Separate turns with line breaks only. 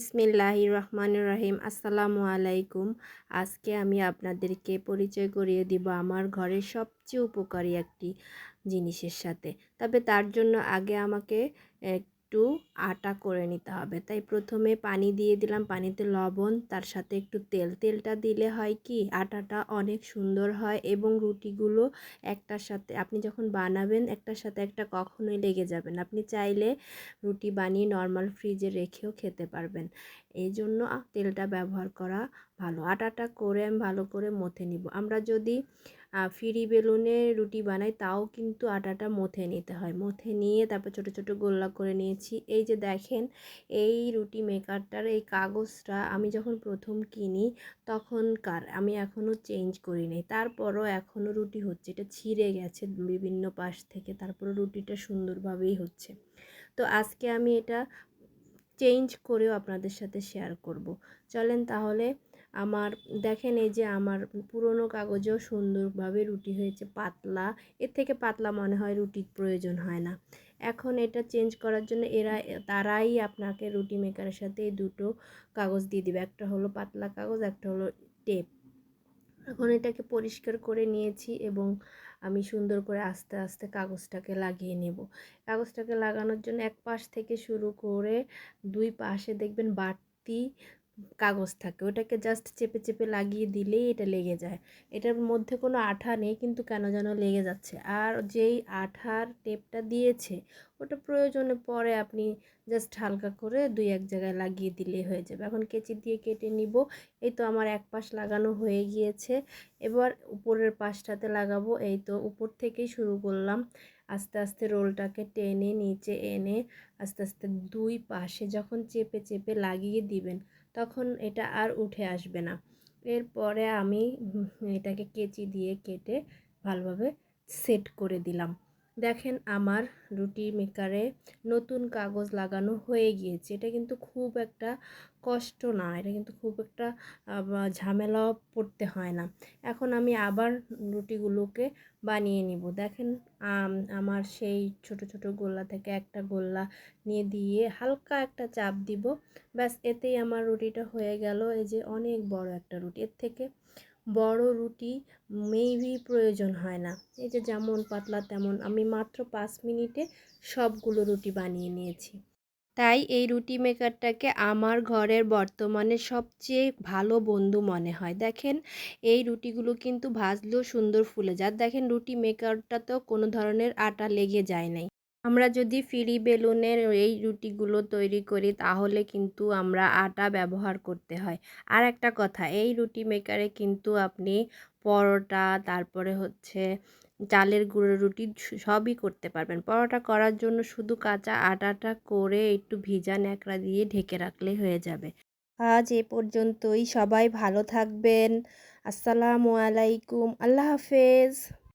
বিসমিল্লাহির রহমান রহিম আসসালামু আলাইকুম আজকে আমি আপনাদেরকে পরিচয় করিয়ে দিব আমার ঘরের সবচেয়ে উপকারী একটি জিনিসের সাথে। তবে তার জন্য আগে আমাকে একটু আটা করে নিতে হবে। তাই প্রথমে পানি দিয়ে দিলাম, পানিতে লবণ, তার সাথে একটু তেল। তেলটা দিলে হয় কি, আটাটা অনেক সুন্দর হয় এবং রুটিগুলো একটার সাথে, আপনি যখন বানাবেন, একটার সাথে একটা কখনোই লেগে যাবেন আপনি চাইলে রুটি বানিয়ে নর্মাল ফ্রিজে রেখেও খেতে পারবেন। এই জন্য তেলটা ব্যবহার করা ভালো। আটাটা করে আমি ভালো করে মথে নিব। আমরা যদি ফিরি বেলুনে রুটি বানাই, তাও কিন্তু আটাটা মথে নিতে হয়। মথে নিয়ে তারপর ছোট ছোট গোল্লা করে নিয়েছি। এই যে দেখেন, এই রুটি মেকারটার এই কাগজটা আমি যখন প্রথম কিনি, তখনকার আমি এখনও চেঞ্জ করিনি তারপরও এখনও রুটি হচ্ছে। এটা ছিঁড়ে গেছে বিভিন্ন পাশ থেকে। তারপরও রুটিটা সুন্দরভাবেই হচ্ছে। তো আজকে আমি এটা চেঞ্জ করেও আপনাদের সাথে শেয়ার করব। চলেন তাহলে আমার দেখেন এই যে আমার পুরনো কাগজেও সুন্দরভাবে রুটি হয়েছে, পাতলা। এর থেকে পাতলা মনে হয় রুটির প্রয়োজন হয় না। এখন এটা চেঞ্জ করার জন্য এরা, তারাই আপনাকে রুটি মেকারের সাথে দুটো কাগজ দিয়ে দিবে। একটা হলো পাতলা কাগজ, একটা হলো টেপ এখন এটাকে পরিষ্কার করে নিয়েছি এবং আমি সুন্দর করে আস্তে আস্তে কাগজটাকে লাগিয়ে নেব। কাগজটাকে লাগানোর জন্য এক পাশ থেকে শুরু করে দুই পাশে দেখবেন বাড়তি কাগজ থাকে। ওটাকে জাস্ট চেপে চেপে লাগিয়ে দিলেই এটা লেগে যায়। এটার মধ্যে কোনো আঠা নেই, কিন্তু কেন যেন লেগে যাচ্ছে। আর যেই আঠার টেপটা দিয়েছে ওটা প্রয়োজনে পরে আপনি জাস্ট হালকা করে দুই এক জায়গায় লাগিয়ে দিলেই হয়ে যাবে। এখন কেচি দিয়ে কেটে নিব, এই তো আমার এক পাশ লাগানো হয়ে গিয়েছে। এবার উপরের পাশটাতে লাগাবো, এই তো উপর থেকেই শুরু করলাম। আস্তে আস্তে রোলটাকে টেনে নিচে এনে আস্তে আস্তে দুই পাশে যখন চেপে চেপে লাগিয়ে দিবেন, তখন এটা আর উঠে আসবে না। এরপরে আমি এটাকে কেচি দিয়ে কেটে ভালোভাবে সেট করে দিলাম। দেখেন আমার রুটি মেকারে নতুন কাগজ লাগানো হয়ে গিয়েছে। এটা কিন্তু খুব একটা কষ্ট না, এটা কিন্তু খুব একটা ঝামেলাও পড়তে হয় না। এখন আমি আবার রুটিগুলোকে বানিয়ে নিব। দেখেন আমার সেই ছোট ছোট গোল্লা থেকে একটা গোল্লা নিয়ে দিয়ে হালকা একটা চাপ দিব। ব্যাস, এতেই আমার রুটিটা হয়ে গেল। এই যে অনেক বড় একটা রুটি, এর থেকে বড় রুটি মেবি প্রয়োজন হয় না। এই যে যেমন পাতলা তেমন। আমি মাত্র পাঁচ মিনিটে সবগুলো রুটি বানিয়ে নিয়েছি। তাই এই রুটি মেকারটাকে আমার ঘরের বর্তমানে সবচেয়ে ভালো বন্ধু মনে হয়। দেখেন, এই রুটিগুলো কিন্তু ভাজলেও সুন্দর ফুলে যায়। দেখেন, রুটি মেকারটা তো কোনো ধরনের আটা লেগে যায় নাই। আমরা যদি ফ্রি বেলুনের এই রুটিগুলো তৈরি করি, তাহলে কিন্তু আমরা আটা ব্যবহার করতে হয়। আর একটা কথা, এই রুটি মেকারে কিন্তু আপনি পরোটা, তারপরে হচ্ছে চালের গুঁড়ো রুটি সবই করতে পারবেন। পরোটা করার জন্য শুধু কাঁচা আটাটা করে একটু ভিজা ন্যাকড়া দিয়ে ঢেকে রাখলে হয়ে যাবে। আজ এ পর্যন্তই, সবাই ভালো থাকবেন। আসসালামু আলাইকুম, আল্লাহ হাফেজ।